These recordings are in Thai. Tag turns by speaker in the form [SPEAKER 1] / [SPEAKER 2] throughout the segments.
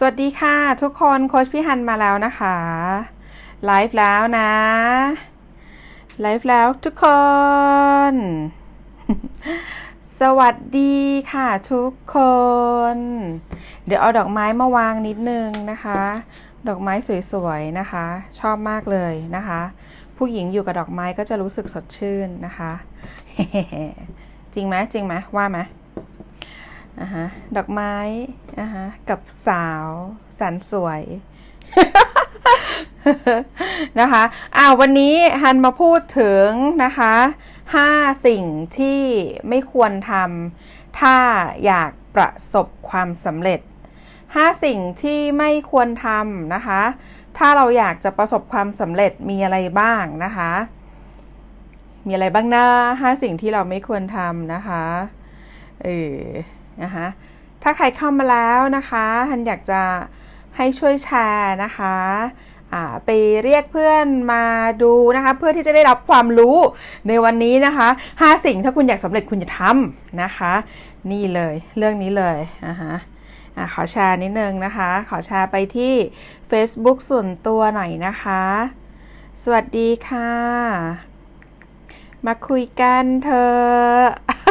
[SPEAKER 1] สวัสดีค่ะ ทุกคนโค้ชพี่ฮันมาแล้วนะคะไลฟ์แล้วนะไลฟ์แล้วทุกคน สวัสดีค่ะ ทุกคน เดี๋ยวเอาดอกไม้มาวางนิดนึงนะคะ ดอกไม้สวยๆนะคะ ชอบมากเลยนะคะ ผู้หญิงอยู่กับดอกไม้ก็จะรู้สึกสดชื่นนะคะ จริงไหมจริงไหมว่าไหม อาฮะดอกไม้อาฮะกับสาวแสนสวยนะคะอ้าววันนี้ฮันมาพูดถึงนะคะห้าสิ่งที่ไม่ควรทำถ้าอยากประสบความสำเร็จห้าสิ่งที่ไม่ควรทำนะคะ ถ้าเราอยากจะประสบความสำเร็จมีอะไรบ้างนะคะ มีอะไรบ้างนะห้าสิ่งที่เราไม่ควรทำนะคะ เออ นะคะถ้าใครเข้ามาแล้วนะคะฮันอยากจะให้ช่วยแชร์นะคะไปเรียกเพื่อนมาดูนะคะเพื่อที่จะได้รับความรู้ในวันนี้นะคะ 5 สิ่งถ้าคุณอยากสำเร็จคุณจะทำนะคะ นี่เลยเรื่องนี้เลยนะคะอะขอแชร์นิดนึงนะคะ ขอแชร์ไปที่ Facebook ส่วนตัวหน่อยนะคะ สวัสดีค่ะ มาคุยกันเธอ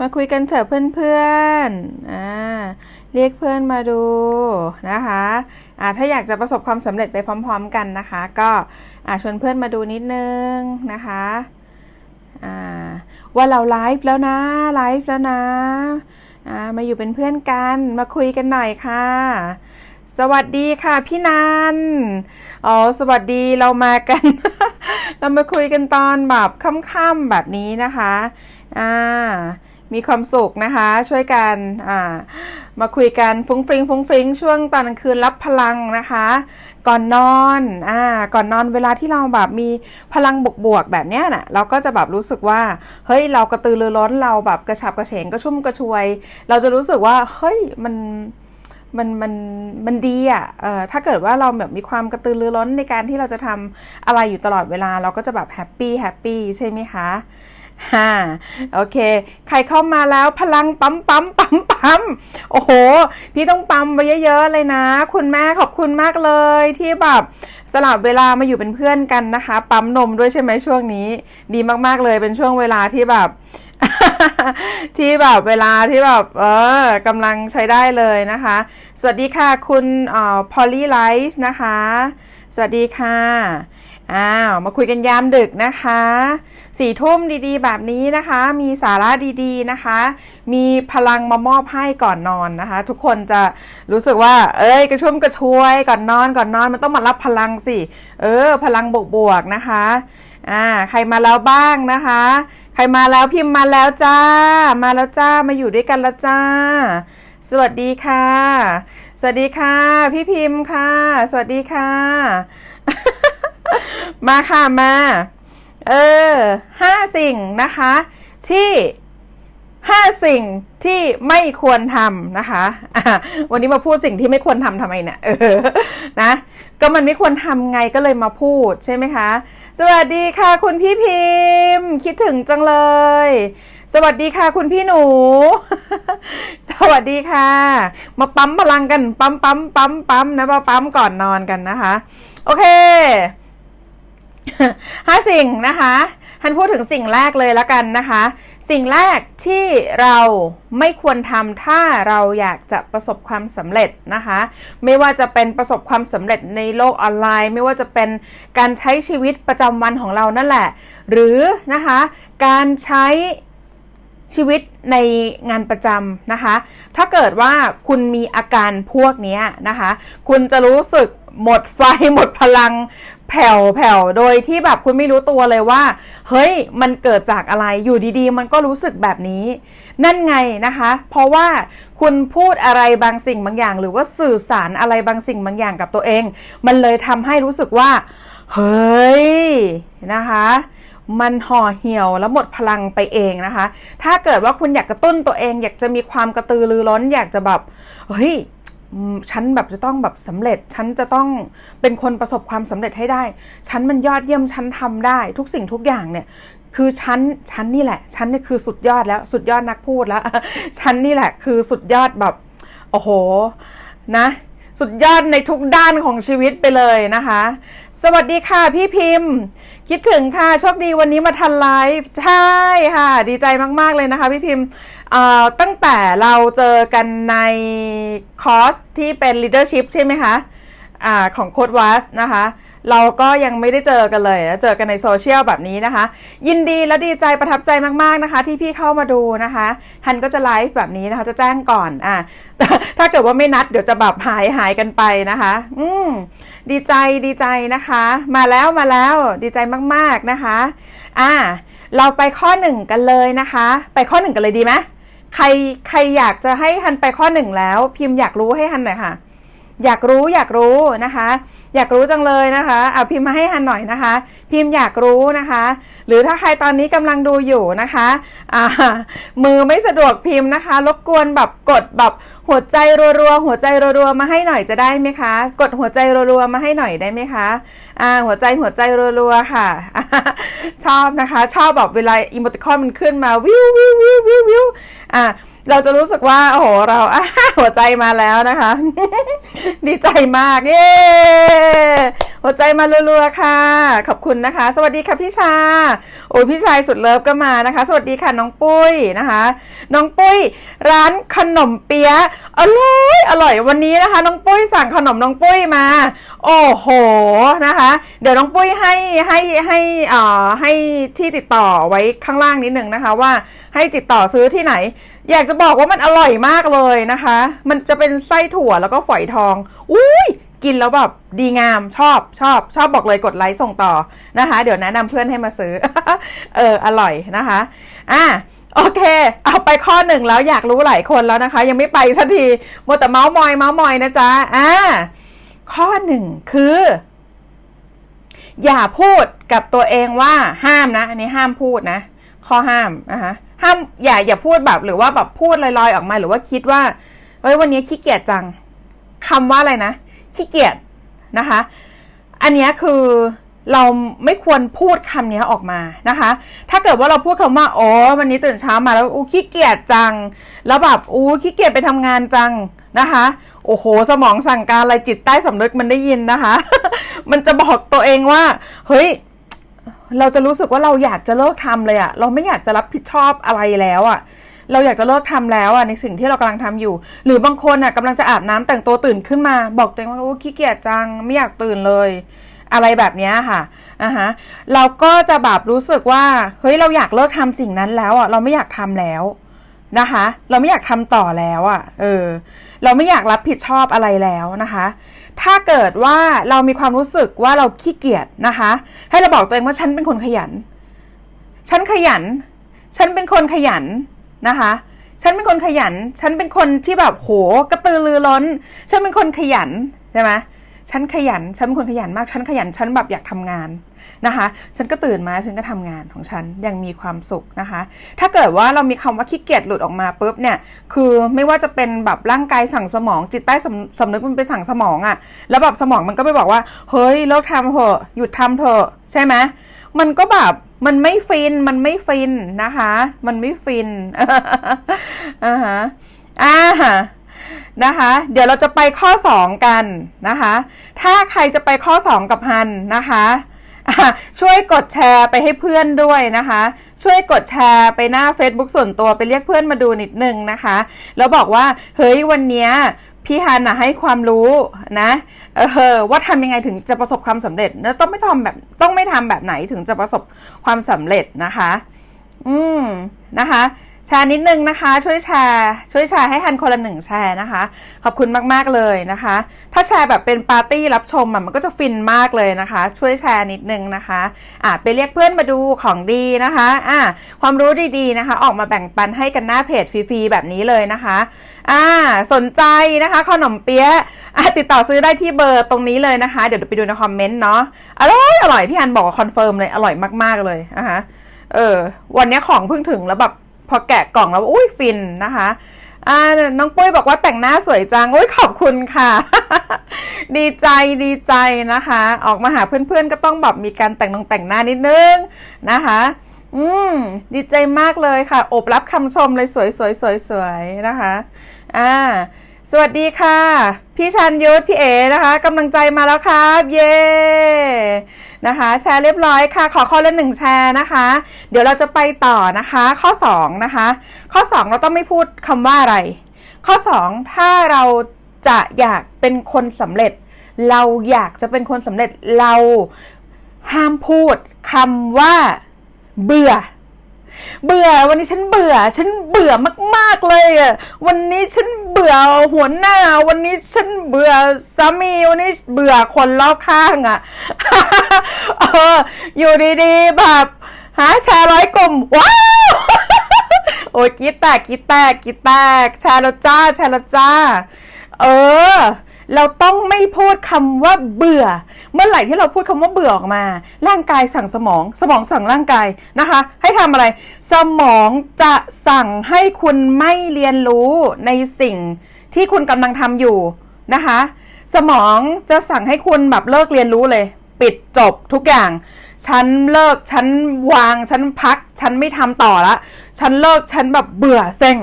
[SPEAKER 1] มาคุยกันเถอะเพื่อนๆอ่าเรียกเพื่อนมาดูนะคะอ่าถ้าอยากจะประสบความสำเร็จไปพร้อม ๆ กันนะคะ ก็อ่าชวนเพื่อนมาดูนิดนึงนะคะอ่าว่าเราไลฟ์แล้วนะไลฟ์แล้วนะอ่ามาอยู่เป็นเพื่อนกันมาคุยกันหน่อยค่ะสวัสดีค่ะพี่นัน อ๋อ สวัสดีเรามากัน เรามาคุยกันตอนแบบค่ำๆแบบนี้นะคะ อ่ามีความสุขนะคะ ช่วยกันอ่ามาคุยกันฟุ้งฟริงฟุ้งฟริงช่วงตอนกลางคืนรับพลังนะคะ ก่อนนอนอ่าก่อนนอนเวลาที่เราแบบมีพลังบวกๆแบบเนี้ยนะ่ะเราก็จะแบบรู้สึกว่าเฮ้ยเรากระตือรือร้นเราแบบกระฉับกระเฉงกระชุ่มกระชวย เราจะรู้สึกว่าเฮ้ยมันมันมันมันดีอะ่ะเออถ้าเกิดว่าเราแบบมีความกระตือรือร้นในการที่เราจะทำอะไรอยู่ตลอดเวลา เราก็จะแบบแฮปปี้แฮปปี้ใช่ไหมคะ ฮ่าโอเค ใครเข้ามาแล้วพลังปั๊มปั๊มปั๊มปั๊มโอ้โห พี่ต้องปั๊มไปเยอะๆเลยนะ คุณแม่ขอบคุณมากเลยที่แบบสลับเวลามาอยู่เป็นเพื่อนกันนะคะ ปั๊มนมด้วยใช่ไหมช่วงนี้ ดีมากๆเลยเป็นช่วงเวลาที่แบบ ที่แบบเวลาที่แบบเออกำลังใช้ได้เลยนะคะ สวัสดีค่ะคุณพอลลี่ไลท์นะคะ สวัสดีค่ะ อ้าว มาคุยกันยามดึกนะคะสี่ทุ่มดีๆ แบบนี้นะคะ มีสาระดีๆนะคะ มีพลังมามอบให้ก่อนนอนนะคะ ทุกคนจะรู้สึกว่า เอ้ยกระชุ่มกระชวยก่อนนอนก่อนนอนมันต้องมารับพลังสิ เออ พลังบวกๆนะคะอ่าใครมาแล้วบ้างนะคะ ใครมาแล้วพิมพ์มาแล้วจ้า มาแล้วจ้ามาอยู่ด้วยกันแล้วจ้า สวัสดีค่ะ สวัสดีค่ะ พี่พิมพ์ค่ะ สวัสดีค่ะ มาค่ะมา เออห้าสิ่งนะคะ ที่ห้าสิ่งที่ไม่ควรทำนะคะะวันนี้มาพูดสิ่งที่ไม่ควรทำทำไมเนี่ยเออนะ ก็มันไม่ควรทำไงก็เลยมาพูดใช่ไหมคะ สวัสดีค่ะคุณพี่พิมพ์ คิดถึงจังเลย สวัสดีค่ะคุณพี่หนู สวัสดีค่ะ มาปั๊มพลังกันปั๊มปั๊มปั๊มปั๊มนะมาปั๊มก่อนนอนกันนะคะ โอเค ห้าสิ่งนะคะท่านพูดถึงสิ่งแรกเลยแล้วกันนะคะ สิ่งแรกที่เราไม่ควรทำถ้าเราอยากจะประสบความสำเร็จนะคะ ไม่ว่าจะเป็นประสบความสำเร็จในโลกออนไลน์ ไม่ว่าจะเป็นการใช้ชีวิตประจำวันของเรานั่นแหละ หรือนะคะการใช้ชีวิตในงานประจำนะคะ ถ้าเกิดว่าคุณมีอาการพวกนี้นะคะ คุณจะรู้สึกหมดไฟหมดพลัง แผ่วแผ่วโดยที่แบบคุณไม่รู้ตัวเลยว่า เฮ้ยมันเกิดจากอะไรอยู่ดีๆ มันก็รู้สึกแบบนี้ นั่นไงนะคะ เพราะว่าคุณพูดอะไรบางสิ่งบางอย่าง หรือว่าสื่อสารอะไรบางสิ่งบางอย่างกับตัวเอง มันเลยทำให้รู้สึกว่า เฮ้ยนะคะมันห่อเหี่ยวแล้วหมดพลังไปเองนะคะ ถ้าเกิดว่าคุณอยากกระตุ้นตัวเอง อยากจะมีความกระตือรือร้น อยากจะแบบ เฮ้ย ฉันแบบจะต้องแบบสำเร็จ ฉันจะต้องเป็นคนประสบความสำเร็จให้ได้ ฉันมันยอดเยี่ยม ฉันทำได้ ทุกสิ่งทุกอย่างเนี่ย คือฉัน ฉันนี่แหละ ฉันนี่คือสุดยอดแล้ว สุดยอดนักพูดแล้ว ฉันนี่แหละ คือสุดยอดแบบ โอ้โห นะ สุดยอดในทุกด้านของชีวิตไปเลยนะคะ สวัสดีค่ะพี่พิมพ์ คิดถึงค่ะ โชคดีวันนี้มาทันไลฟ์ ใช่ค่ะ ดีใจมากๆเลยนะคะ พี่พิมพ์ ตั้งแต่เราเจอกันในคอร์สที่เป็น leadership ใช่ไหมคะอ่าของโค้ดวัสนะคะเราก็ยังไม่ได้เจอกันเลยนะเจอกันในโซเชียลแบบนี้นะคะ ยินดีและดีใจประทับใจมากๆนะคะ ที่พี่เข้ามาดูนะคะฮันก็จะไลฟ์แบบนี้นะคะจะแจ้งก่อนอะถ้าเกิดว่าไม่นัดเดี๋ยวจะแบบหายหายกันไปนะคะ อืมดีใจดีใจนะคะ มาแล้วมาแล้วดีใจมากๆนะคะ อ่า เราไปข้อหนึ่งกันเลยนะคะ ไปข้อหนึ่งกันเลยดีไหม ใครใครอยากจะให้ฮันไปข้อหนึ่งแล้ว พิมพ์อยากรู้ให้ฮันหน่อยค่ะ อยากรู้อยากรู้นะคะ อยากรู้จังเลยนะคะเอาพิมพ์มาให้ฮันหน่อยนะคะ พิมพ์อยากรู้นะคะ หรือถ้าใครตอนนี้กำลังดูอยู่นะคะอ่ามือไม่สะดวกพิมพ์นะคะ รบกวนแบบกดแบบหัวใจรัวๆหัวใจรัวๆมาให้หน่อยจะได้ไหมคะ กดหัวใจรัวๆมาให้หน่อยได้ไหมคะอ่าหัวใจหัวใจรัวๆค่ะ ชอบนะคะ ชอบแบบเวลาอีโมติคอนมันขึ้นมาวิววิววิววิววิวอ่า เราจะรู้สึกว่า โอ้โห เราอะหัวใจมาแล้วนะคะ ดีใจมาก เย้หัวใจมารัวๆค่ะ ขอบคุณนะคะ สวัสดีค่ะพี่ชา โอ้พี่ชายสุดเลิฟก็มานะคะ สวัสดีค่ะน้องปุ้ยนะคะ น้องปุ้ย ร้านขนมเปี๊ยะอร่อยอร่อยวันนี้นะคะ น้องปุ้ยสั่งขนมน้องปุ้ยมา โอ้โหนะคะ เดี๋ยวน้องปุ้ยให้ให้ให้อ่อให้ที่ติดต่อไว้ข้างล่างนิดนึงนะคะว่าให้ติดต่อซื้อที่ไหน อยากจะบอกว่ามันอร่อยมากเลยนะคะ มันจะเป็นไส้ถั่วแล้วก็ฝอยทอง อุ้ยกินแล้วแบบดีงามชอบชอบ ชอบบอกเลยกดไลค์ส่งต่อนะคะ เดี๋ยวแนะนำเพื่อนให้มาซื้อ เอออร่อยนะคะอะโอเค เอาไปข้อหนึ่งแล้วอยากรู้หลายคนแล้วนะคะ ยังไม่ไปสักทีมัวแต่เมาส์มอยเมาส์มอยนะจ๊ะอ่าข้อหนึ่งคือ อย่าพูดกับตัวเองว่าห้ามนะ อันนี้ห้ามพูดนะ ข้อห้ามนะคะ ห้ามอย่าอย่าพูดแบบหรือว่าแบบพูดลอยๆออกมา หรือว่าคิดว่าเฮ้ยวันนี้ขี้เกียจจังคำว่าอะไรนะขี้เกียจนะคะ อันนี้คือเราไม่ควรพูดคำนี้ออกมานะคะ ถ้าเกิดว่าเราพูดคำว่าอ๋อวันนี้ตื่นเช้ามาแล้วอู้ขี้เกียจจัง แล้วแบบอู้ขี้เกียจไปทำงานจังนะคะ โอ้โห สมองสั่งการอะไรจิตใต้สำนึกมันได้ยินนะคะ มันจะบอกตัวเองว่า เฮ้ย เราจะรู้สึกว่าเราอยากจะเลิกทำเลยอะเราไม่อยากจะรับผิดชอบอะไรแล้วอะเราอยากจะเลิกทำแล้วอะในสิ่งที่เรากำลังทำอยู่ หรือบางคนอะกำลังจะอาบน้ำแต่งตัวตื่นขึ้นมา บอกตัวเองว่าโอ้ขี้เกียจจังไม่อยากตื่นเลย อะไรแบบนี้ค่ะอะฮะเราก็จะแบบรู้สึกว่าเฮ้ยเราอยากเลิกทำสิ่งนั้นแล้วอะเราไม่อยากทำแล้ว นะคะ เราไม่อยากทำต่อแล้วอะเออ เราไม่อยากรับผิดชอบอะไรแล้วนะคะ ถ้าเกิดว่าเรามีความรู้สึกว่าเราขี้เกียจนะคะ ให้เราบอกตัวเองว่าฉันเป็นคนขยัน ฉันขยัน ฉันเป็นคนขยันนะคะ ฉันเป็นคนขยัน ฉันเป็นคนที่แบบโหกระตือรือร้น ฉันเป็นคนขยันใช่ไหมฉันขยัน ฉันเป็นคนขยันมาก ฉันขยัน ฉันแบบอยากทำงาน นะคะ ฉันก็ตื่นมาฉันก็ทำงานของฉันย่างมีความสุขนะคะ ถ้าเกิดว่าเรามีคำว่าขี้เกียจหลุดออกมาปุ๊บเนี่ย คือไม่ว่าจะเป็นแบบร่างกายสั่งสมองจิตใต้สำสำนึกมันไปสั่งสมองอะ่ะ แล้วแบบสมองมันก็ไปบอกว่า เฮ้ยเลิกทำเถอะหยุดทำเถอะใช่ไหมมันก็แบบมันไม่ฟินมันไม่ฟินนะคะ มันไม่ฟินอ่าฮะอ่าฮะนะคะ เดี๋ยวเราจะไปข้อ 2 กันนะคะ ถ้าใครจะไปข้อ 2 กับฮันนะคะ ช่วยกดแชร์ไปให้เพื่อนด้วยนะคะ ช่วยกดแชร์ไปหน้า Facebook ส่วนตัวไปเรียกเพื่อนมาดูนิดนึงนะคะ แล้วบอกว่าเฮ้ยวันเนี้ยพี่ฮันนะให้ความรู้นะเออว่าทำยังไงถึงจะประสบความสำเร็จแล้วต้องไม่ทำแบบต้องไม่ทำแบบไหนถึงจะประสบความสำเร็จนะคะ อืมนะคะ แชร์นิดนึงนะคะ ช่วยแชร์ช่วยแชร์ให้ทันคนละหนึ่งแชร์นะคะ ขอบคุณมากๆเลยนะคะ ถ้าแชร์แบบเป็นปาร์ตี้รับชมอะมันก็จะฟินมากเลยนะคะ ช่วยแชร์นิดนึงนะคะอะไปเรียกเพื่อนมาดูของดีนะคะอะความรู้ดีๆนะคะ ออกมาแบ่งปันให้กันหน้าเพจฟรีๆแบบนี้เลยนะคะอ่าสนใจนะคะขนมเปี๊ยะอะติดต่อซื้อได้ที่เบอร์ตรงนี้เลยนะคะ เดี๋ยวไปดูในคอมเมนต์เนาะอร่อยอร่อยพี่อันบอกคอนเฟิร์มเลยอร่อยมากๆเลยนะคะเออวันนี้ของเพิ่งถึงแล้วแบบ พอแกะกล่องแล้วอุ้ยฟินนะคะอ่าน้องปุ้ยบอกว่าแต่งหน้าสวยจังอุ้ยขอบคุณค่ะ ดีใจดีใจนะคะ ออกมาหาเพื่อนๆก็ต้องแบบมีการแต่งนงแต่งหน้านิดนึงนะคะ อืมดีใจมากเลยค่ะ อบรับคำชมเลยสวยสวยสวยสวยนะคะ อ่า สวัสดีค่ะ พี่ชันยุทธพี่เอนะคะกำลังใจมาแล้วครับเย้นะคะ แชร์เรียบร้อยค่ะ ขอข้อละหนึ่งแชร์นะคะ เดี๋ยวเราจะไปต่อนะคะ ข้อ 2 นะคะ ข้อ 2 เราต้องไม่พูดคำว่าอะไร ข้อ 2 ถ้าเราจะอยากเป็นคนสำเร็จ เราอยากจะเป็นคนสำเร็จเราห้ามพูดคำว่าเบื่อ เบื่อวันนี้ฉันเบื่อ ฉันเบื่อมากๆเลยอะวันนี้ฉันเบื่อหัวหน้า วันนี้ฉันเบื่อสามีวันนี้เบื่อคนรอบข้างอะเอออยู่ดีๆแบบหาแชร์ร้อยกลุ่มว้าวโอ้ยกรีดแตกกรีดแตกกรีดแตกแชร์แล้วจ้าแชร์แล้วจ้า เออ เราต้องไม่พูดคำว่าเบื่อ เมื่อไหร่ที่เราพูดคำว่าเบื่อออกมา ร่างกายสั่งสมอง สมองสั่งร่างกายนะคะ ให้ทำอะไร สมองจะสั่งให้คุณไม่เรียนรู้ในสิ่งที่คุณกำลังทำอยู่นะคะ สมองจะสั่งให้คุณแบบเลิกเรียนรู้เลย ปิดจบทุกอย่าง ฉันเลิก ฉันวาง ฉันพัก ฉันไม่ทำต่อละ ฉันเลิก ฉันแบบเบื่อเซ็ง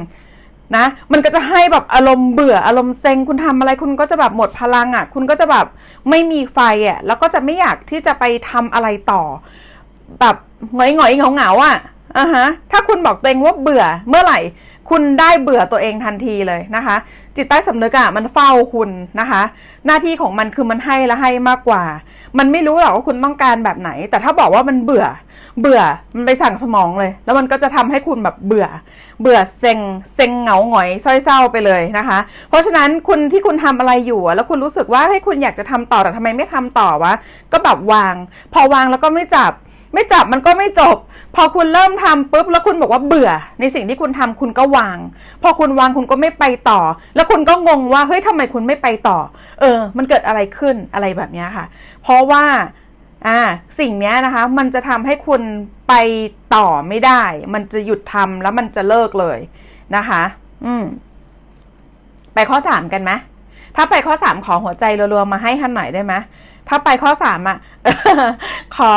[SPEAKER 1] นะมันก็จะให้แบบอารมณ์เบื่ออารมณ์เซ็งคุณทำอะไรคุณก็จะแบบหมดพลังอะ่ะ คุณก็จะแบบไม่มีไฟอะ่ะแล้วก็จะไม่อยากที่จะไปทำอะไรต่อ แบบหงอยหงอยเหงาเหงาอะอะฮะถ้าคุณบอกตัวเองว่าเบื่อเมื่อไหร่ คุณได้เบื่อตัวเองทันทีเลยนะคะ จิตใต้สำนึกอะ่ะมันเฝ้าคุณนะคะ หน้าที่ของมันคือมันให้และให้มากกว่า มันไม่รู้หรอกว่าคุณต้องการแบบไหน แต่ถ้าบอกว่ามันเบื่อ เบื่อมันไปสั่งสมองเลย แล้วมันก็จะทำให้คุณแบบเบื่อ เบื่อเซ็งเซ็งเหงาหงอยส้อยเศร้าไปเลยนะคะ เพราะฉะนั้นคุณที่คุณทำอะไรอยู่ แล้วคุณรู้สึกว่าให้คุณอยากจะทำต่อแต่ทำไมไม่ทำต่อวะก็แบบวาง พอวางแล้วก็ไม่จับไม่จับมันก็ไม่จบ พอคุณเริ่มทำปุ๊บแล้วคุณบอกว่าเบื่อ ในสิ่งที่คุณทำคุณก็วาง พอคุณวางคุณก็ไม่ไปต่อ แล้วคุณก็งงว่าเฮ้ยทำไมคุณไม่ไปต่อ เออ มันเกิดอะไรขึ้นอะไรแบบเนี้ยค่ะ เพราะว่า อ่าสิ่งนี้นะคะมันจะทำให้คุณไปต่อไม่ได้ มันจะหยุดทำแล้วมันจะเลิกเลยนะคะ อืม ไปข้อสามกันไหมถ้าไปข้อสามขอหัวใจรัวๆมาให้ท่านหน่อยได้ไหมถ้าไปข้อสามอะขอ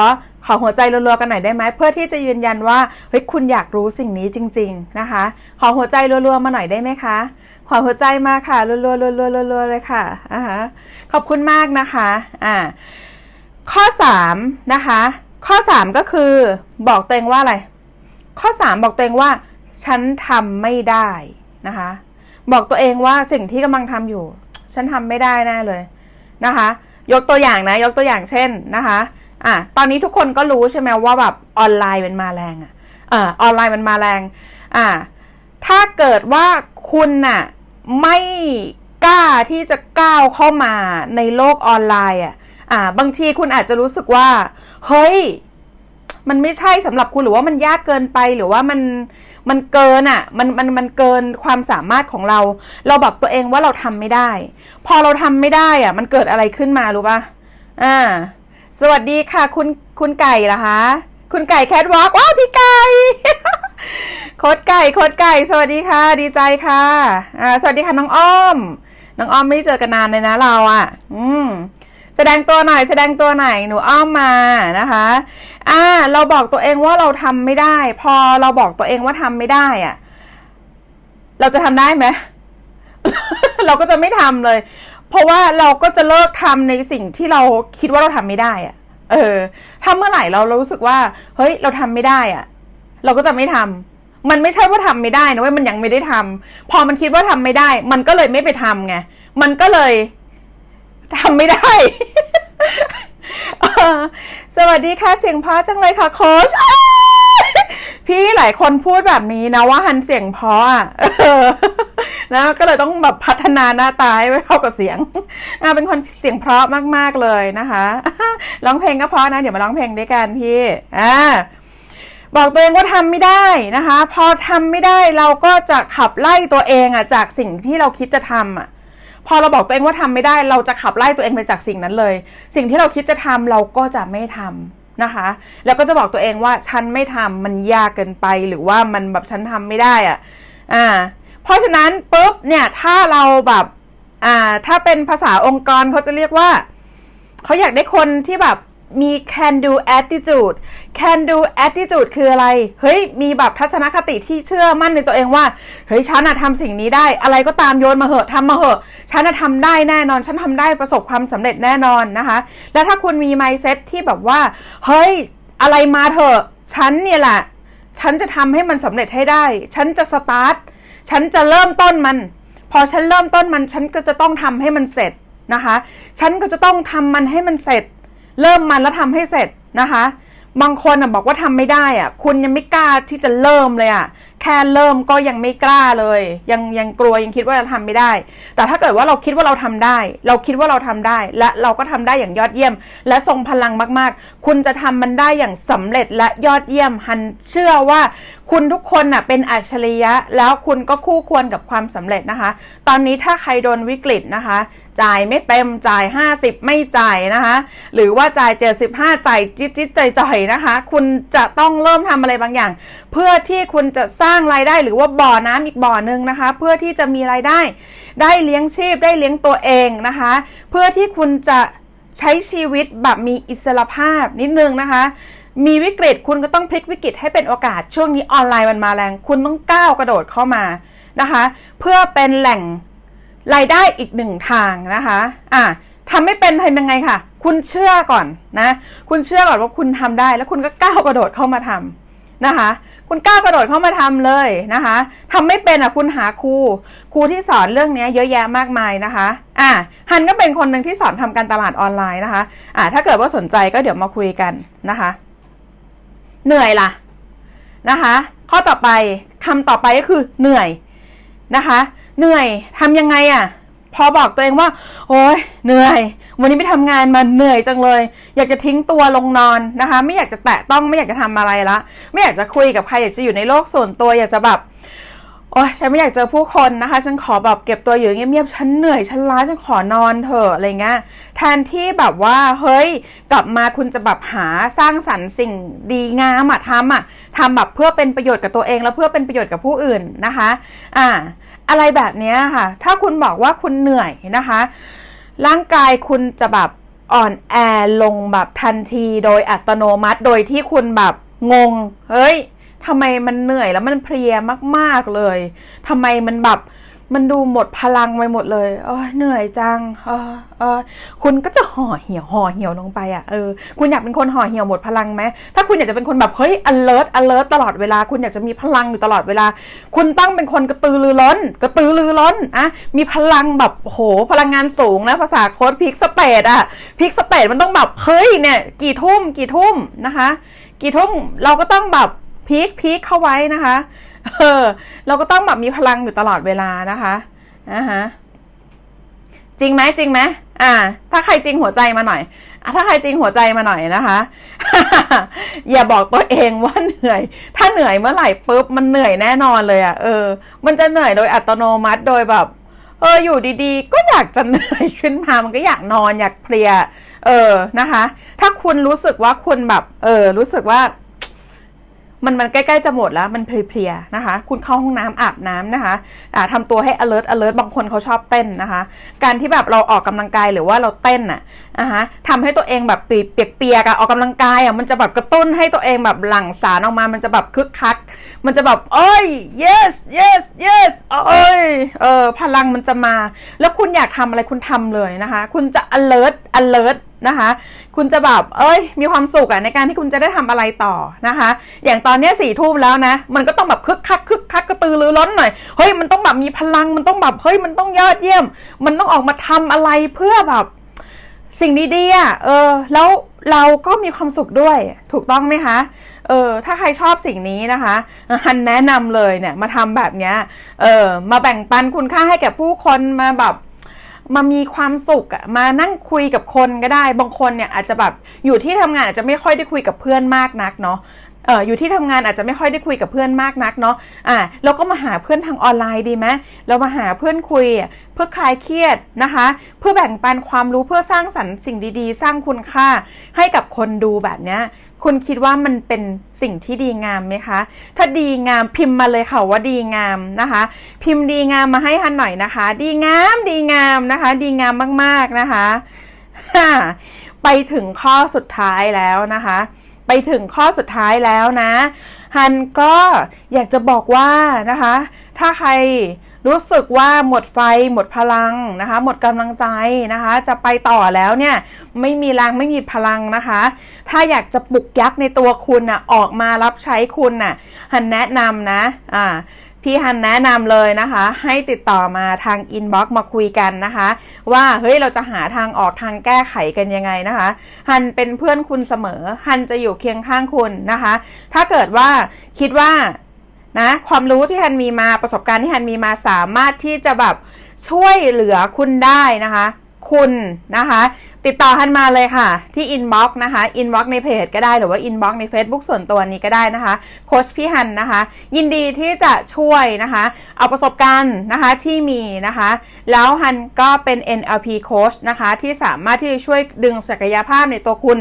[SPEAKER 1] ขอหัวใจรัวๆกันหน่อยได้ไหมเพื่อที่จะยืนยันว่าเฮ้ยคุณอยากรู้สิ่งนี้จริง ๆ นะคะ ขอหัวใจรัวๆมาหน่อยได้ไหมคะ ขอหัวใจมาค่ะรัวๆรัวๆรัวๆเลยค่ะอ่าฮะขอบคุณมากนะคะ อ่า ข้อ 3 นะคะ ข้อ 3 ก็คือ บอกตัวเองว่าอะไร ข้อ 3 บอกตัวเองว่า ฉันทำไม่ได้นะคะ บอกตัวเองว่าสิ่งที่กำลังทำอยู่ ฉันทำไม่ได้แน่เลยนะคะ ยกตัวอย่างนะ ยกตัวอย่างเช่นนะคะอะตอนนี้ทุกคนก็รู้ใช่ไหมว่าแบบออนไลน์มันมาแรงอะอ่าออนไลน์มันมาแรงอ่าถ้าเกิดว่าคุณน่ะไม่กล้าที่จะก้าวเข้ามาในโลกออนไลน์อะ อ่า บางทีคุณอาจจะรู้สึกว่า เฮ้ย มันไม่ใช่สำหรับคุณหรือว่ามันยากเกินไปหรือว่ามันมันเกินอะ มันมันมันเกินความสามารถของเรา เราบอกตัวเองว่าเราทำไม่ได้ พอเราทำไม่ได้อะ มันเกิดอะไรขึ้นมารู้ปะอ่า สวัสดีค่ะ คุณคุณไก่เหรอคะคุณไก่แคทวอล์กว้าวพี่ไก่โคดไก่โคดไก่ สวัสดีค่ะ ดีใจค่ะอ่าสวัสดีค่ะน้องอ้อม น้องอ้อมไม่เจอกันนานเลยนะเราอะ อืม แสดงตัวหน่อยแสดงตัวหน่อยหนูอ้อมมานะคะอ่าเราบอกตัวเองว่าเราทำไม่ได้ พอเราบอกตัวเองว่าทำไม่ได้อะเราจะทำได้ไหมเราก็จะไม่ทำเลย เพราะว่าเราก็จะเลิกทำในสิ่งที่เราคิดว่าเราทำไม่ได้อะเออ ถ้าเมื่อไหร่เราเรารู้สึกว่า เฮ้ย เราทำไม่ได้อะเราก็จะไม่ทำมันไม่ใช่ว่าทำไม่ได้นะเว้ยมันยังไม่ได้ทำพอมันคิดว่าทำไม่ได้ มันก็เลยไม่ไปทำไงมันก็เลย ทำไม่ได้ สวัสดีค่ะเสียงเพราะจังเลยค่ะโค้ชอ้ายพี่หลายคนพูดแบบนี้นะว่าฮันเสียงเพราะอะนะก็เลยต้องแบบพัฒนาหน้าตาให้ไว้เข้ากับเสียงเป็นคนเสียงเพราะมากๆเลยนะคะร้องเพลงก็เพราะนะ เดี๋ยวมาร้องเพลงด้วยกันพี่อ่าบอกตัวเองว่าทำไม่ได้นะคะ พอทำไม่ได้เราก็จะขับไล่ตัวเองอะจากสิ่งที่เราคิดจะทำอะ พอเราบอกตัวเองว่าทำไม่ได้ เราจะขับไล่ตัวเองไปจากสิ่งนั้นเลย สิ่งที่เราคิดจะทำเราก็จะไม่ทำนะคะ แล้วก็จะบอกตัวเองว่าฉันไม่ทำมันยากเกินไปหรือว่ามันแบบฉันทำไม่ได้อะอ่า เพราะฉะนั้นปุ๊บเนี่ยถ้าเราแบบอ่าถ้าเป็นภาษาองค์กรเขาจะเรียกว่าเขาอยากได้คนที่แบบ มี can do attitude can do attitude คืออะไร เฮ้ย มีแบบทัศนคติที่เชื่อมั่นในตัวเองว่า เฮ้ย ฉันอะทำสิ่งนี้ได้ อะไรก็ตามโยนมาเหอะทำมาเหอะ ฉันอะทำได้แน่นอน ฉันทำได้ประสบความสำเร็จแน่นอนนะคะ แล้วถ้าคุณมี mindset ที่แบบว่า เฮ้ย อะไรมาเถอะ ฉันเนี่ยแหละ ฉันจะทำให้มันสำเร็จให้ได้ ฉันจะสตาร์ท ฉันจะเริ่มต้นมัน พอฉันเริ่มต้นมัน ฉันก็จะต้องทำให้มันเสร็จนะคะ ฉันก็จะต้องทำมันให้มันเสร็จ เริ่มมันแล้วทำให้เสร็จนะคะ บางคนอะบอกว่าทำไม่ได้อะ คุณยังไม่กล้าที่จะเริ่มเลยอะ แค่เริ่มก็ยังไม่กล้าเลย ยังยังกลัวยังคิดว่าจะทำไม่ได้ แต่ถ้าเกิดว่าเราคิดว่าเราทำได้ เราคิดว่าเราทำได้ และเราก็ทำได้อย่างยอดเยี่ยม และทรงพลังมาก ๆ คุณจะทำมันได้อย่างสำเร็จและยอดเยี่ยมฮันเชื่อว่าคุณทุกคนน่ะเป็นอัจฉริยะ แล้วคุณก็คู่ควรกับความสำเร็จนะคะ ตอนนี้ถ้าใครโดนวิกฤตนะคะจ่ายไม่เต็มจ่าย 50 ไม่จ่ายนะคะ หรือว่าจ่าย 75 จ่ายจิตจิตใจจ่อยๆนะคะ คุณจะต้องเริ่มทำอะไรบางอย่าง เพื่อที่คุณจะสร้างรายได้หรือว่าบ่อน้ำอีกบ่อหนึ่งนะคะ เพื่อที่จะมีรายได้ ได้เลี้ยงชีพได้เลี้ยงตัวเองนะคะ เพื่อที่คุณจะใช้ชีวิตแบบมีอิสรภาพนิดนึงนะคะมีวิกฤตคุณก็ต้องพลิกวิกฤตให้เป็นโอกาสช่วงนี้ออนไลน์มันมาแรง คุณต้องก้าวกระโดดเข้ามานะคะ เพื่อเป็นแหล่ง รายได้อีกหนึ่งทางนะคะอะทำไม่เป็นทำยังไงค่ะ คุณเชื่อก่อนนะ คุณเชื่อก่อนว่าคุณทำได้ แล้วคุณก็ก้าวกระโดดเข้ามาทำนะคะ คุณก้าวกระโดดเข้ามาทำเลยนะคะทำไม่เป็นอะคุณหาครูครูที่สอนเรื่องนี้เยอะแยะมากมายนะคะอะฮันก็เป็นคนหนึ่งที่สอนทำการตลาดออนไลน์นะคะอะถ้าเกิดว่าสนใจก็เดี๋ยวมาคุยกันนะคะ เหนื่อยล่ะนะคะ ข้อต่อไปคำต่อไปก็คือเหนื่อยนะคะ เหนื่อยทำยังไงอะ่ะ พอบอกตัวเองว่า โอ้ยเหนื่อย วันนี้ไม่ทำงานมาเหนื่อยจังเลย อยากจะทิ้งตัวลงนอนนะคะ ไม่อยากจะแตะต้องไม่อยากจะทำอะไรละ ไม่อยากจะคุยกับใครอยากจะอยู่ในโลกส่วนตัวอยากจะแบบโอ้ยฉันไม่อยากเจอผู้คนนะคะ ฉันขอแบบเก็บตัวอยู่เงียบๆ ฉันเหนื่อย ฉันล้า ฉันขอนอนเถอะอะไรเงี้ย แทนที่แบบว่า เฮ้ย กลับมาคุณจะแบบหาสร้างสรรค์สิ่งดีงามอะทำอะทำแบบเพื่อเป็นประโยชน์กับตัวเอง แล้วเพื่อเป็นประโยชน์กับผู้อื่นนะคะ อ่า อะไรแบบนี้ค่ะ ถ้าคุณบอกว่าคุณเหนื่อยนะคะ ร่างกายคุณจะแบบอ่อนแอลงแบบทันทีโดยอัตโนมัติ โดยที่คุณแบบงง เฮ้ยทำไมมันเหนื่อยแล้วมันเพลียมากๆเลยทำไมมันแบบ มันดูหมดพลังไปหมดเลยเออเหนื่อยจังเออเออคุณก็จะห่อเหี่ยวห่อเหี่ยวลงไปอะเออคุณอยากเป็นคนห่อเหี่ยวหมดพลังไหมถ้าคุณอยากจะเป็นคนแบบเฮ้ย alert alert ตลอดเวลา คุณอยากจะมีพลังอยู่ตลอดเวลา คุณต้องเป็นคนกระตือรือร้น กระตือรือร้นอะมีพลังแบบโหพลังงานสูงนะภาษาโค้ดพิกสเปดอะพิกสเปดมันต้องแบบเฮ้ยเนี่ยกี่ทุ่มกี่ทุ่มนะคะ กี่ทุ่มเราก็ต้องแบบพีคพีคเข้าไว้นะคะ เออ เราก็ต้องแบบมีพลังอยู่ตลอดเวลานะคะอ่าฮะจริงไหมจริงไหมอ่า ถ้าใครจริงหัวใจมาหน่อยอะถ้าใครจริงหัวใจมาหน่อยนะคะ อย่าบอกตัวเองว่าเหนื่อย ถ้าเหนื่อยเมื่อไหร่ปุ๊บมันเหนื่อยแน่นอนเลยอะ่ะเออ มันจะเหนื่อยโดยอัตโนมัติโดยแบบ เอออยู่ดีๆ ก็อยากจะเหนื่อยขึ้นมามันก็อยากนอนอยากเพลีย เออนะคะ ถ้าคุณรู้สึกว่าคุณแบบ เออ รู้สึกว่า มันมันใกล้ๆจะหมดแล้วมันเพลียๆนะคะ คุณเข้าห้องน้ำอาบน้ำนะคะอ่าทำตัวให้ alert alert บางคนเขาชอบเต้นนะคะ การที่แบบเราออกกำลังกายหรือว่าเราเต้นน่ะนะคะทำให้ตัวเองแบบเปียกๆอะออกกำลังกายอะมันจะแบบกระตุ้นให้ตัวเองแบบหลั่งสารออกมามันจะแบบคึกคัก มันจะแบบเอ้ย yes yes yes เอ้ยเออพลังมันจะมา แล้วคุณอยากทำอะไรคุณทำเลยนะคะ คุณจะ alert alert นะคะ คุณจะแบบเอ้ย มีความสุขอะในการที่คุณจะได้ทำอะไรต่อนะคะ อย่างตอนนี้สี่ทุ่มแล้วนะ มันก็ต้องแบบคึกคักคึกคักกระตือรือร้นหน่อย เฮ้ยมันต้องแบบมีพลังมันต้องแบบเฮ้ยมันต้องยอดเยี่ยม มันต้องออกมาทำอะไรเพื่อแบบสิ่งดีๆอะเออ แล้วเราก็มีความสุขด้วย ถูกต้องไหมคะ เออ ถ้าใครชอบสิ่งนี้นะคะ ฮันแนะนำเลยเนี่ย มาทำแบบเนี้ย เออ มาแบ่งปันคุณค่าให้แก่ผู้คน มาแบบ มามีความสุขอะมานั่งคุยกับคนก็ได้ บางคนเนี่ยอาจจะแบบอยู่ที่ทำงานอาจจะไม่ค่อยได้คุยกับเพื่อนมากนักเนาะเอออยู่ที่ทำงานอาจจะไม่ค่อยได้คุยกับเพื่อนมากนักเนาะอ่าเราก็มาหาเพื่อนทางออนไลน์ดีไหมเรามาหาเพื่อนคุยเพื่อคลายเครียดนะคะ เพื่อแบ่งปันความรู้เพื่อสร้างสรรค์สิ่งดีๆ สร้างคุณค่าให้กับคนดูแบบเนี้ย คุณคิดว่ามันเป็นสิ่งที่ดีงามไหมคะ ถ้าดีงามพิมพ์มาเลยค่ะว่าดีงามนะคะ พิมพ์ดีงามมาให้ฮันหน่อยนะคะ ดีงามดีงามนะคะ ดีงามมากๆนะคะค่ะไปถึงข้อสุดท้ายแล้วนะคะ ไปถึงข้อสุดท้ายแล้วนะฮันก็อยากจะบอกว่านะคะ ถ้าใคร รู้สึกว่าหมดไฟหมดพลังนะคะ หมดกำลังใจนะคะ จะไปต่อแล้วเนี่ยไม่มีแรงไม่มีพลังนะคะ ถ้าอยากจะปลุกยักษ์ในตัวคุณน่ะออกมารับใช้คุณน่ะฮันแนะนำนะอ่าพี่ฮันแนะนำเลยนะคะ ให้ติดต่อมาทางอินบ็อกซ์มาคุยกันนะคะ ว่าเฮ้ยเราจะหาทางออกทางแก้ไขกันยังไงนะคะ ฮันเป็นเพื่อนคุณเสมอ ฮันจะอยู่เคียงข้างคุณนะคะ ถ้าเกิดว่าคิดว่า นะความรู้ที่ฮันมีมาประสบการณ์ที่ฮันมีมาสามารถที่จะแบบช่วยเหลือคุณได้นะคะ คุณนะคะ ติดต่อฮันมาเลยค่ะ ที่อินบ็อกซ์นะคะอินบ็อกซ์ในเพจก็ได้หรือว่าอินบ็อกซ์ใน Facebook ส่วนตัวนี้ก็ได้นะคะโค้ชพี่ฮันนะคะ ยินดีที่จะช่วยนะคะ เอาประสบการณ์นะคะที่มีนะคะ แล้วฮันก็เป็น NLP coach นะคะ ที่สามารถที่จะช่วยดึงศักยภาพในตัวคุณ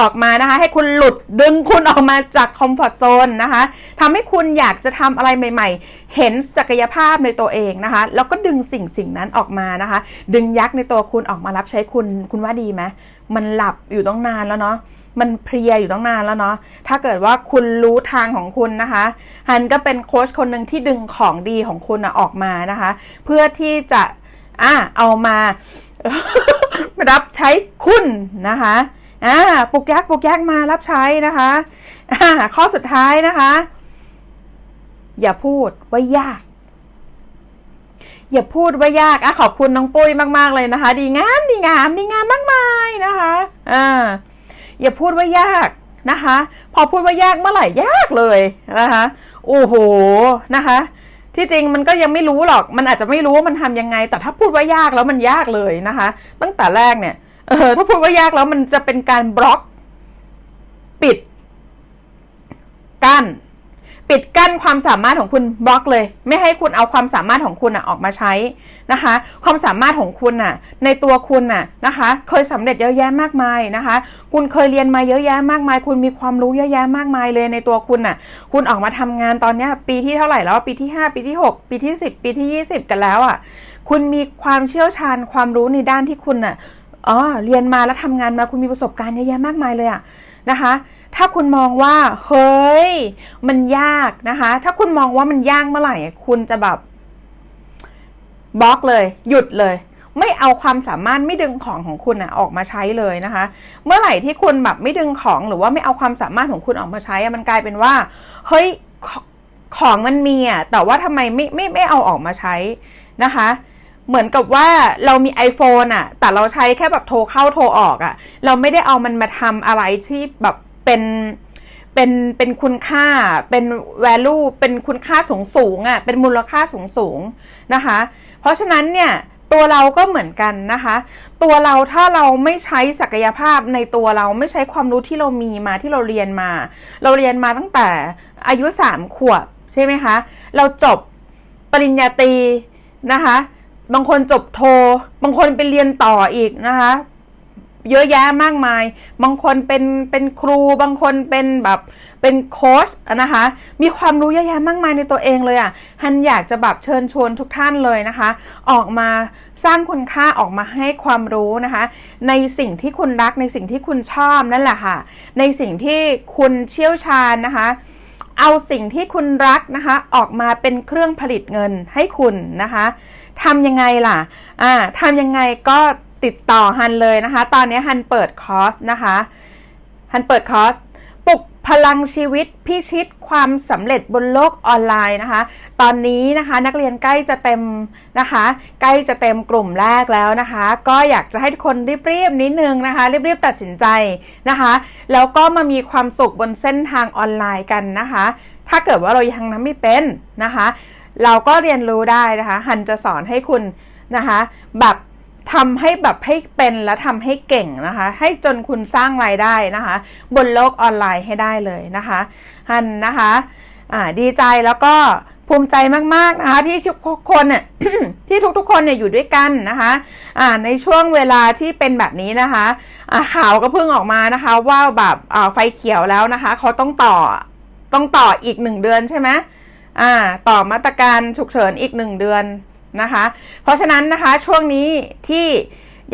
[SPEAKER 1] ออกมานะคะ ให้คุณหลุดดึงคุณออกมาจากคอมฟอร์ทโซนนะคะทำให้คุณอยากจะทำอะไรใหม่ ๆ เห็นศักยภาพในตัวเองนะคะ แล้วก็ดึงสิ่งสิ่งนั้นออกมานะคะ ดึงยักษ์ในตัวคุณออกมารับใช้คุณคุณว่าดีไหมมันหลับอยู่ต้องนานแล้วเนาะมันเพลียอยู่ตั้งนานแล้วเนาะ ถ้าเกิดว่าคุณรู้ทางของคุณนะคะ ฮันก็เป็นโค้ชคนหนึ่งที่ดึงของดีของคุณนะออกมานะคะ เพื่อที่จะอะเอามารับใช้คุณนะคะอ่าปลุกยักปลุกยักมารับใช้นะคะอ่าข้อสุดท้ายนะคะ อย่าพูดว่ายาก อย่าพูดว่ายากอะขอบคุณน้องปุ้ยมากๆเลยนะคะ ดีงามดีงามดีงามมากมายนะคะอ่าอย่าพูดว่ายากนะคะ พอพูดว่ายากเมื่อไหร่ยากเลยนะคะโอ้โหนะคะ ที่จริงมันก็ยังไม่รู้หรอก มันอาจจะไม่รู้ว่ามันทำยังไง แต่ถ้าพูดว่ายากแล้วมันยากเลยนะคะ ตั้งแต่แรกเนี่ยเออถ้าพูดว่ายากแล้วมันจะเป็นการบล็อก ปิดกั้น ปิดกั้นความสามารถของคุณบล็อกเลย ไม่ให้คุณเอาความสามารถของคุณอะออกมาใช้นะคะ ความสามารถของคุณอะในตัวคุณอะนะคะ เคยสำเร็จเยอะแยะมากมายนะคะ คุณเคยเรียนมาเยอะแยะมากมาย คุณมีความรู้เยอะแยะมากมายเลยในตัวคุณอะคุณออกมาทำงานตอนนี้ปีที่เท่าไหร่แล้วปีที่ 5 ปีที่ 6 ปีที่ 10 ปีที่ 20 กันแล้วอะคุณมีความเชี่ยวชาญความรู้ในด้านที่คุณอะอ๋อเรียนมาแล้วทำงานมาคุณมีประสบการณ์เยอะแยะมากมายเลยอะนะคะ ถ้าคุณมองว่าเฮ้ย มันยากนะคะ ถ้าคุณมองว่ามันยากเมื่อไหร่ คุณจะแบบบล็อกเลย หยุดเลย ไม่เอาความสามารถไม่ดึงของของคุณอะออกมาใช้เลยนะคะ เมื่อไหร่ที่คุณแบบไม่ดึงของหรือว่าไม่เอาความสามารถของคุณออกมาใช้อะมันกลายเป็นว่า เฮ้ยขของมันมีอะแต่ว่าทำไมไม่ไม่ไม่เอาออกมาใช้นะคะเหมือนกับว่าเรามี iPhone อะแต่เราใช้แค่แบบโทรเข้าโทรออกอะเราไม่ได้เอามันมาทำอะไรที่แบบ เป็นเป็นเป็นคุณค่าเป็น value เป็นคุณค่าสูงสูงอะ่ะเป็นมูลค่าสูงสูงนะคะ เพราะฉะนั้นเนี่ยตัวเราก็เหมือนกันนะคะ ตัวเราถ้าเราไม่ใช้ศักยภาพในตัวเราไม่ใช้ความรู้ที่เรามีมาที่เราเรียนมา เราเรียนมาตั้งแต่อายุสามขวบใช่ไหมคะ เราจบปริญญาตรีนะคะ บางคนจบโท บางคนไปเรียนต่ออีกนะคะ เยอะแยะมากมาย บางคนเป็นเป็นครู บางคนเป็นแบบเป็นโค้ชนะคะ มีความรู้เยอะแยะมากมายในตัวเองเลยอะ่ะ ฮันอยากจะแบบเชิญชวนทุกท่านเลยนะคะ ออกมาสร้างคุณค่าออกมาให้ความรู้นะคะ ในสิ่งที่คุณรักในสิ่งที่คุณชอบนั่นแหละค่ะ ในสิ่งที่คุณเชี่ยวชาญนะคะเอาสิ่งที่คุณรักนะคะ ออกมาเป็นเครื่องผลิตเงินให้คุณนะคะทำยังไงล่ะอ่าทำยังไงก็ ติดต่อฮันเลยนะคะ ตอนนี้ฮันเปิดคอร์สนะคะฮันเปิดคอร์สปลุกพลังชีวิตพิชิตความสำเร็จบนโลกออนไลน์นะคะ ตอนนี้นะคะนักเรียนใกล้จะเต็มนะคะ ใกล้จะเต็มกลุ่มแรกแล้วนะคะ ก็อยากจะให้ทุกคนรีบๆนิดนึงนะคะรีบๆตัดสินใจนะคะ แล้วก็มามีความสุขบนเส้นทางออนไลน์กันนะคะ ถ้าเกิดว่าเรายังทำไม่เป็นนะคะ เราก็เรียนรู้ได้นะคะฮันจะสอนให้คุณนะคะแบบ ทำให้แบบให้เป็นและทำให้เก่งนะคะ ให้จนคุณสร้างรายได้นะคะ บนโลกออนไลน์ให้ได้เลยนะคะฮันนะคะดีใจแล้วก็ภูมิใจมาก ๆ นะคะ ที่ทุกคนเนี่ยที่ทุกๆ คนเนี่ยอยู่ด้วยกันนะคะอ่าในช่วงเวลาที่เป็นแบบนี้นะคะอ่าข่าวก็เพิ่งออกมานะคะว่าแบบไฟเขียวแล้วนะคะเขาต้องต่อต้องต่ออีกหนึ่งเดือนใช่ไหมต่อมาตรการฉุกเฉินอีกหนึ่งเดือน นะคะ เพราะฉะนั้นนะคะช่วงนี้ที่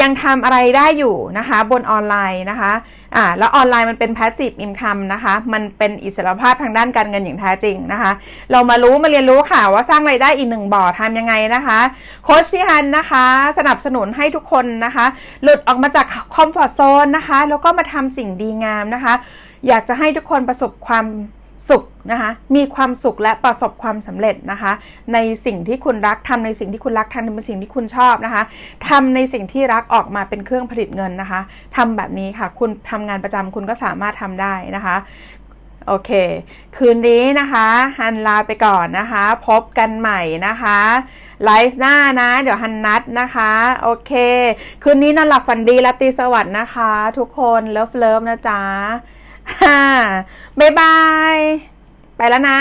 [SPEAKER 1] ยังทำอะไรได้อยู่นะคะบนออนไลน์นะคะอ่าแล้วออนไลน์มันเป็น passive income นะคะ มันเป็นอิสรภาพทางด้านการเงินอย่างแท้จริงนะคะ เรามารู้มาเรียนรู้ค่ะว่าสร้างไรายได้อีกหนึ่งบ่อทำยังไงนะคะโค้ชพี่ฮันนะคะ สนับสนุนให้ทุกคนนะคะ หลุดออกมาจากคอมฟอร์ z โซนนะคะ แล้วก็มาทำสิ่งดีงามนะคะ อยากจะให้ทุกคนประสบความ สุขนะคะมีความสุขและประสบความสำเร็จนะคะ ในสิ่งที่คุณรักทำในสิ่งที่คุณรักทำในสิ่งที่คุณชอบนะคะทำในสิ่งที่รักออกมาเป็นเครื่องผลิตเงินนะคะทำแบบนี้ค่ะ คุณทำงานประจำคุณก็สามารถทำได้นะคะโอเค คืนนี้นะคะฮันลาไปก่อนนะคะ พบกันใหม่นะคะไลฟ์หน้านะ เดี๋ยวฮันนัดนะคะ โอเค คืนนี้นอนหลับฝันดีและตีสวัสดิ์นะคะ ทุกคนเลิฟเลิฟนะจ๊ะ ฮ่าบ๊ายบาย ไปแล้วนะ